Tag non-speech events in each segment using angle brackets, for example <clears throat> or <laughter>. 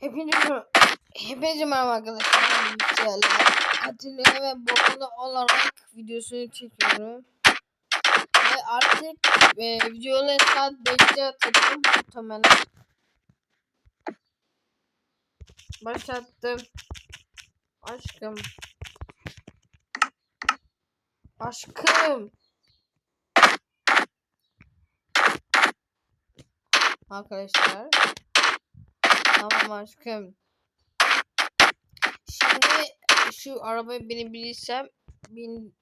Hepinize, merhaba arkadaşlar. Atilla ve Borulu olarak videosunu çekiyorum. Ve artık e, videoları saat 5'te atacağım muhtemelen. Başlattım. Aşkım. Aşkım. Arkadaşlar. Tamam aşkım. Şimdi şu arabaya binebilirsem bin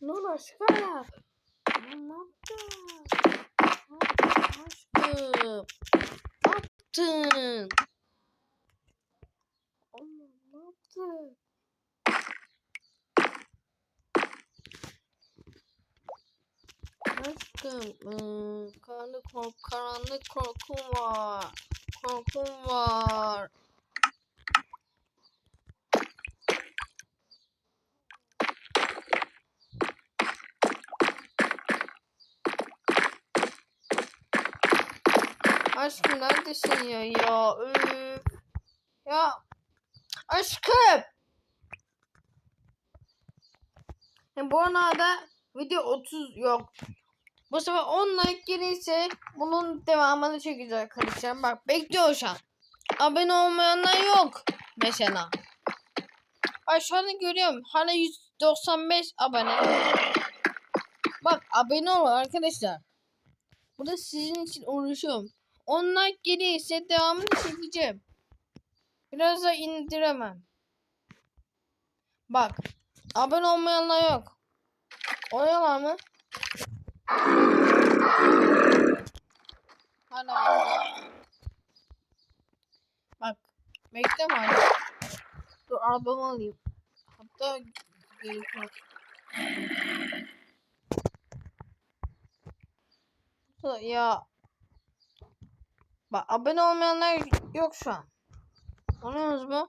Nur aşkım. Ne yaptın? Aşkım. Ne yaptın? Allah'ım ne yaptın? Aşkım, ıı, karanlık kork karanlık korkum var. Korkum var. Aşkım neredesin ya? Ya öf. Ya aşkım. Yani bu arada video 30 yok. Bu sefer 10 like gelirse bunun devamını çekeceğiz arkadaşlar. Bak bekliyor şu an. Abone olmayanlar yok. Mesela. Anda görüyorum. Hala 195 abone. Bak abone olun arkadaşlar. Burada sizin için uğraşıyorum. 10 like gelirse devamını çekeceğim. Biraz da indiremem. Bak. Abone olmayanlar yok. Oluyorlar mı? Hala var. Bak. Bekleme hala. Dur arabamı alayım. Hatta gerek yok. Ya. Bak abone olmayanlar yok şu an. Oluyorsunuz mu?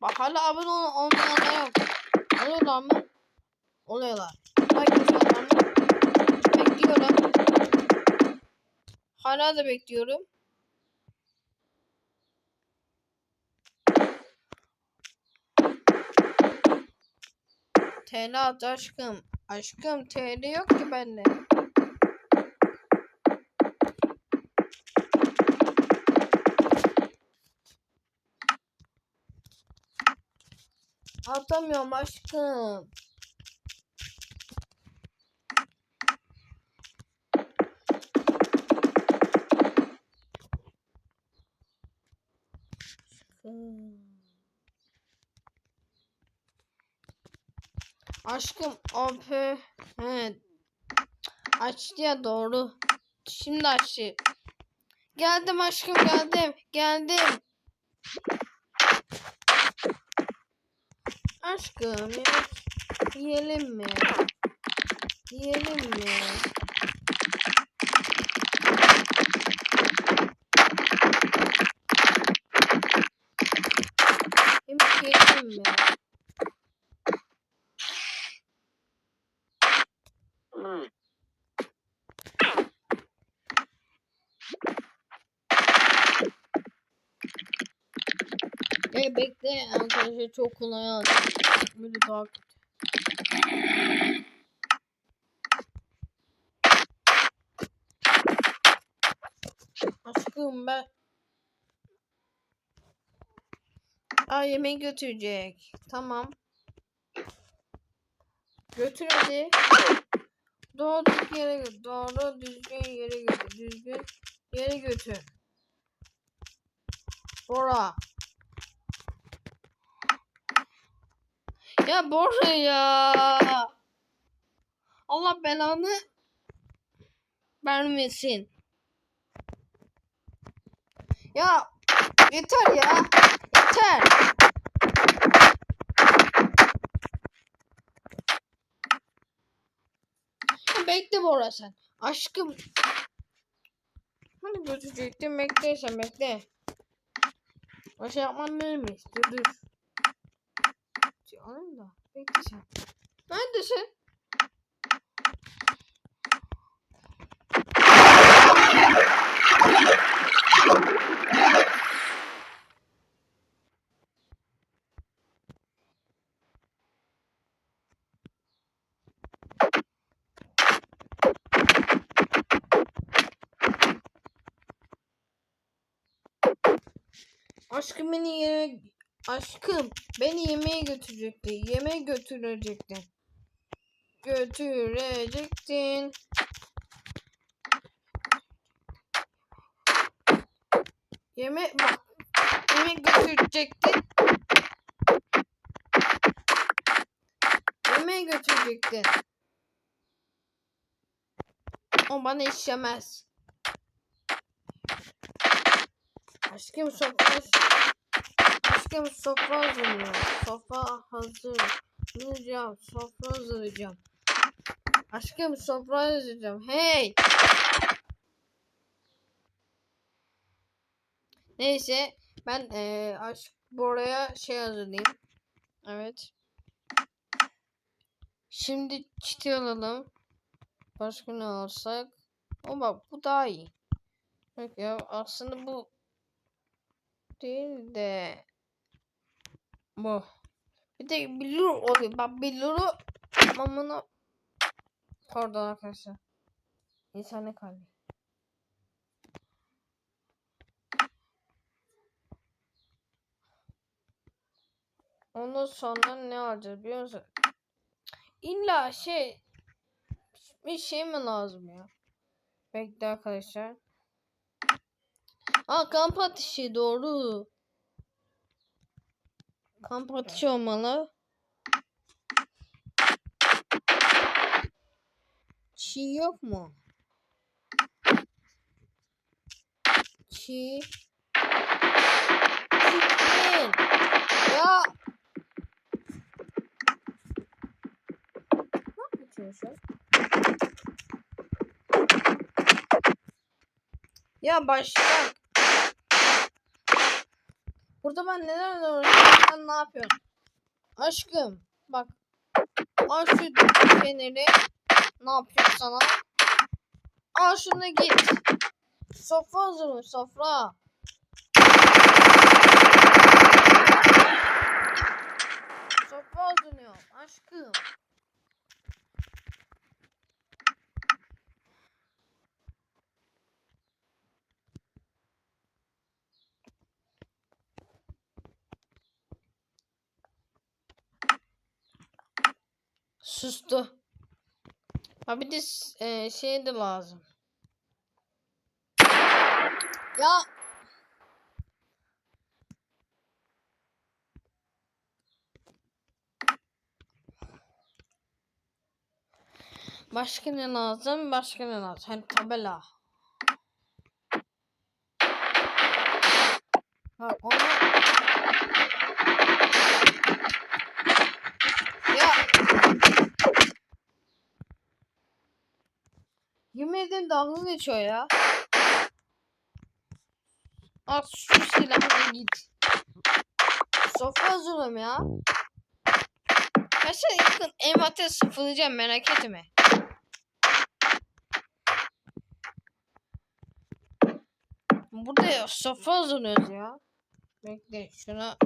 Bak hala abone ol olmayanlar yok. Oluyorlar mı? Oluyorlar. Hala da bekliyorum. TL at aşkım. Aşkım TL yok ki bende. Atamıyorum. Aşkım. Aşkım OP evet. Açtı ya doğru. Şimdi açtı. Geldim aşkım geldim. Geldim. Aşkım yemek yiyelim mi? Yiyelim mi? Yemek yiyelim mi? E bekle arkadaşlar çok kolay aldım. Böyle daha. Aşkım ben Aa yemeği götürecek. Tamam. Götür hadi. Doğru yere götür. Doğru düzgün yere götür. Düzgün yere götür. Bora. Ya Bora ya. Allah belanı vermesin. Ya yeter ya. Yeter. Bekle Bora sen. Aşkım. Hani götürecektim bekle sen bekle. O şey yapmam benim mi? Dur dur. Alayım da. Bekle sen. Neredesin? Aşkım beni yeme Aşkım beni yemeğe götürecekti. Yemeğe götürecektin. Götürecektin. Yeme bak. Yemek götürecektin. Yemeğe götürecektin. O bana işlemez. Aşkım sofra Aşkım sofra hazırlıyor. Sofra hazır. Hazırlayacağım. Sofra hazırlayacağım. Aşkım sofra hazırlayacağım. Hey! Neyse ben eee aşk buraya şey hazırlayayım. Evet. Şimdi çiti alalım. Başka ne alsak? Bak bu daha iyi. Yok ya aslında bu değil de bu. Bir de billur oluyor. Bak billuru mamını pardon arkadaşlar. İnsan ne kalbi. Ondan sonra ne alacağız biliyor musun? İlla şey bir şey mi lazım ya? Bekle arkadaşlar. Aa kamp ateşi doğru. Kamp ateşi olmalı. Çiğ yok mu? Çiğ. Chicken. Ya. Ne yapıyorsun? Ya başla. Burada ben neden uğraşıyorum? Sen ne yapıyorsun? Aşkım bak. Al şu feneri. Ne yapıyorum sana? Al şunu git. Sofra hazırlı sofra. Sofra hazırlıyorum aşkım. Sustu. Ha bir de e, şey de lazım. Ya Başka ne lazım? Başka ne lazım? Hani tabela. Bak onu Ya Ederim dalga geçiyor ya. Al şu silahla git. Sofra hazırlam ya. Seni yakın envanter sıfırlayacağım merak etme. Burada ya, sofra hazırlıyoruz ya. Bekle şuna.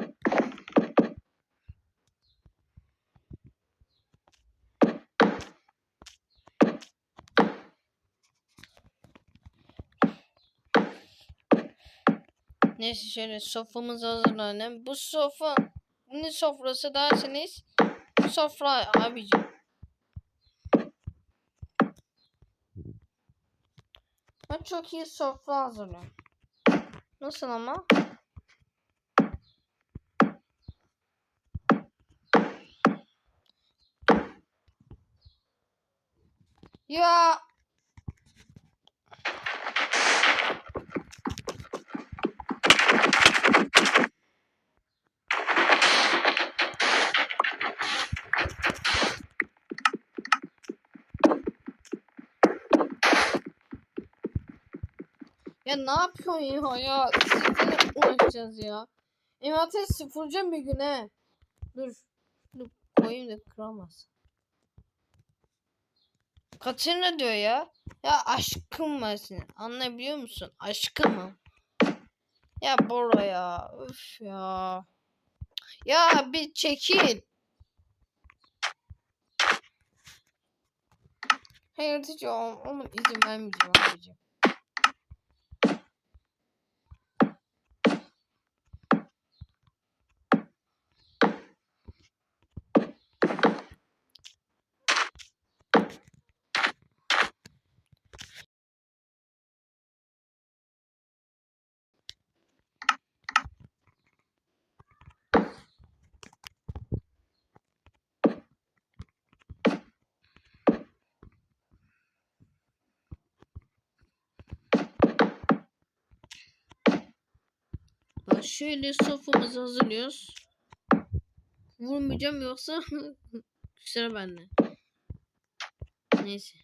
Neyse şöyle soframızı hazırlanalım. Bu sofra ne sofrası derseniz sofra abicim. Ben çok iyi sofra hazırlıyorum. Nasıl ama? Ya Ya ne yapıyorsun ya ya? Sizinle uğraşacağız ya. Envanteri sıfırlayacağım bir gün he. Dur. Dur koyayım da kıramaz. Kaçırma diyor ya. Ya aşkım var senin. Anlayabiliyor musun? Aşkımım. Ya Bora ya. Üf ya. Ya bir çekil. Hayır hiç o, onun izin vermeyeceğim abicim. Bak şöyle soframızı hazırlıyoruz. Vurmayacağım yoksa <laughs> sıra bende. Neyse.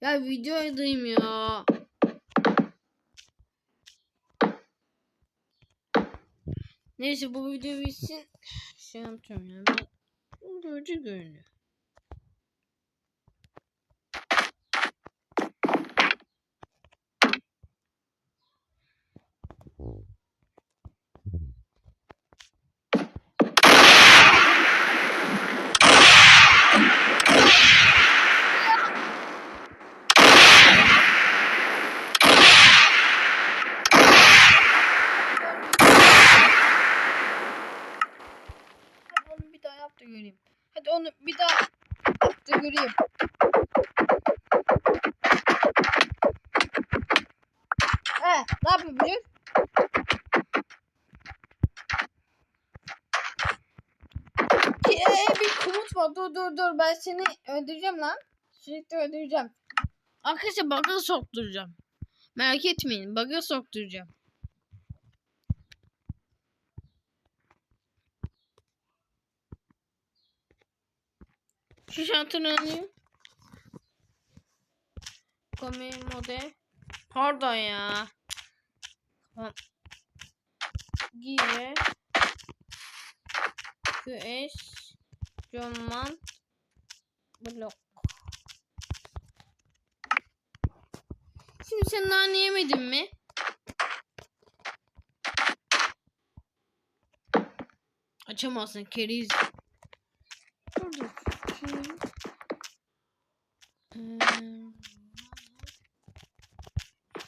Ya videodayım ya. Neyse bu video bitsin. Şey yapacağım ya. Görücü görünüyor. Hadi onu bir daha yap da göreyim. Hadi onu bir daha da göreyim. He, ne yapıyor bücür? Ki, ee, bir komut var. Dur dur dur. Ben seni öldüreceğim lan. Sürekli öldüreceğim. Arkadaşlar bug'a sokturacağım. Merak etmeyin. Bug'a sokturacağım. Şu şartını alayım. Komedi mode. Pardon ya. Tamam. Gire. QS. Command. Blok. Şimdi sen nane yemedin mi? Açamazsın keriz. Dur dur. Şimdi- Eee,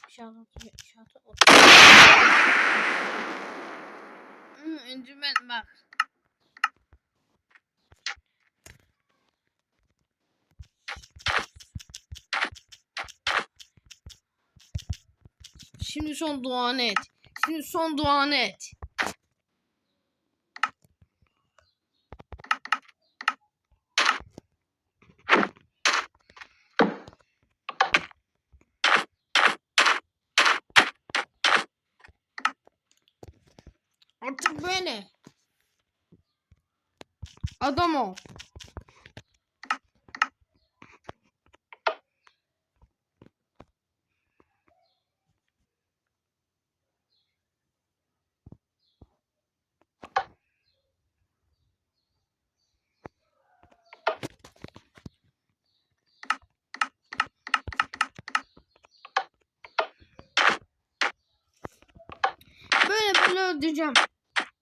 İşaret, işaret, ot- Hmm, öncümen bak. Şimdi son duanı et. Şimdi son duanı et. Artık böyle. Adam ol. Böyle öldüreceğim.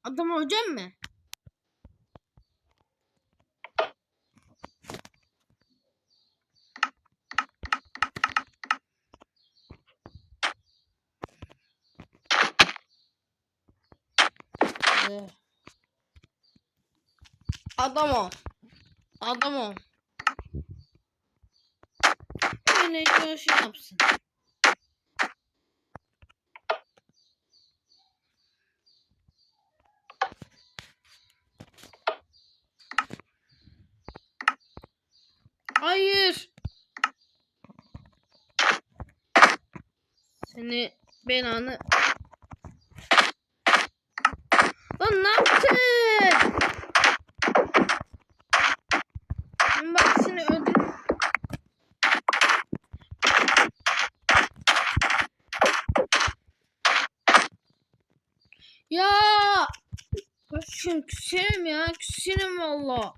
Adam olacağım mı? Ee, Adam ol. Adam ol. Böyle şey yapsın. Hani belanı. Lan ne yaptın? Şimdi bak seni öldür. Ya. Bak şimdi küserim ya. Küserim valla.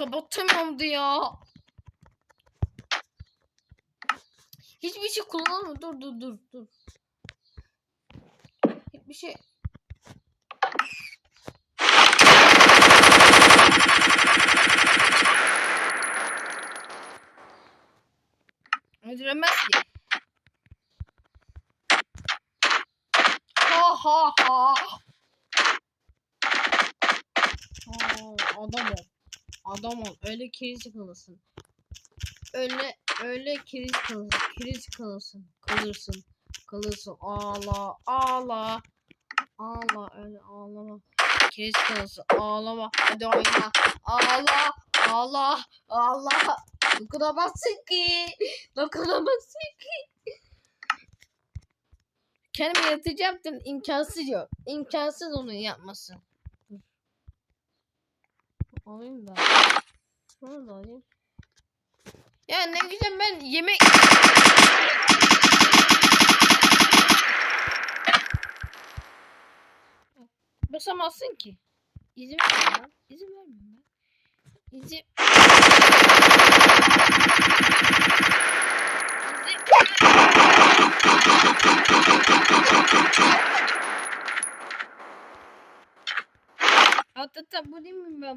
Kapatamıyordu ya. Hiçbir şey kullanma. Dur dur dur dur. Hiçbir şey. Öldüremez ki. Ha ha ha. Aa, adam ol. Adam ol. Öyle kiriz kalırsın. Öyle öyle kiriz kalırsın. Kiriz kalırsın. Kalırsın. Kalırsın. Ağla. Ağla. Ağla. Öyle ağlama. Kiriz kalırsın. Ağlama. Hadi oyna. Ağla. Ağla. Ağla. Dokunamazsın ki. Dokunamazsın ki. Kendimi yaratıcı imkansız yok. İmkansız onu yapması. Alayım da. Şunu da alayım. Ya ne güzel ben yemek... Basamazsın ki. İzin vermiyorum ben. İzin vermiyorum ben. İzin... İzin... Hatta bu değil mi ben?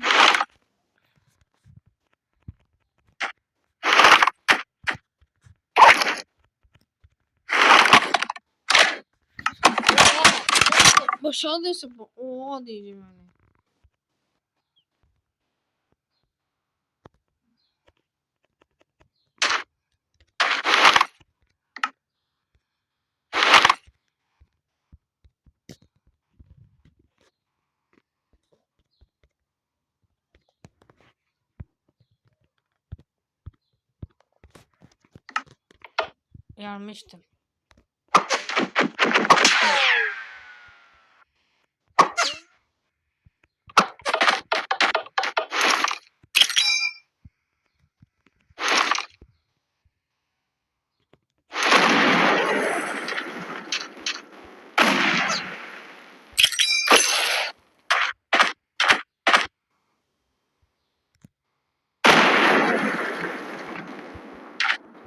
Başardıysa bu. Oha diyeceğim yani. Yarmıştım.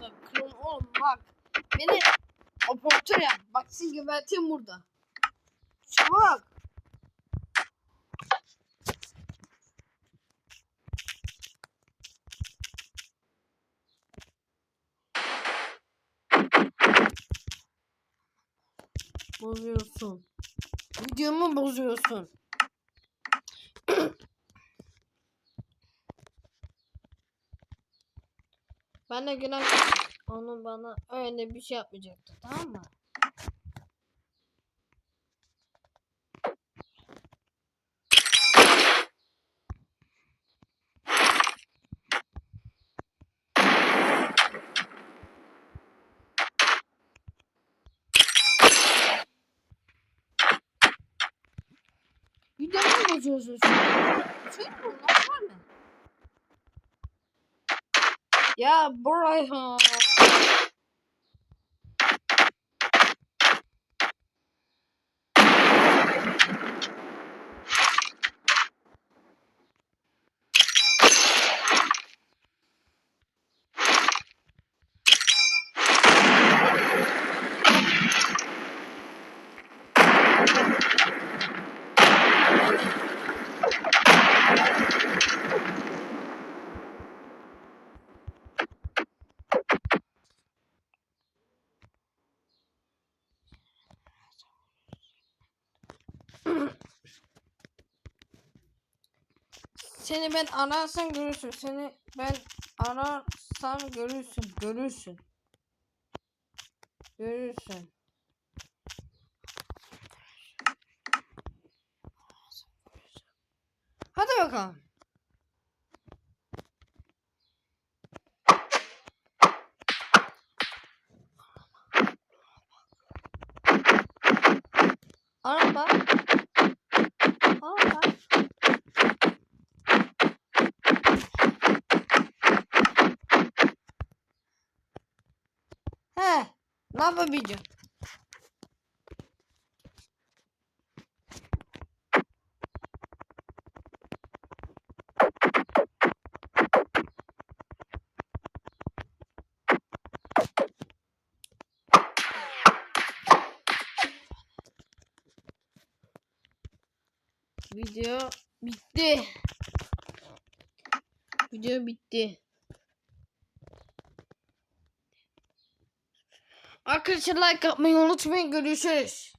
Bak, klon oğlum bak. Beni operatör sizi geberteyim burada. Çabuk. Bozuyorsun. Videomu bozuyorsun. <clears throat> Ben de günah onu bana öyle bir şey yapmayacaktı tamam mı? Videomu bozuyorsun şu an. Şey mi bunlar var mı? Ya buraya. Seni ben ararsam görürsün. Seni ben ararsam görürsün. Görürsün. Görürsün. Hadi bakalım. Ne yapabileceğim? Video bitti. Video bitti. Arkadaşlar like atmayı unutmayın. Görüşürüz.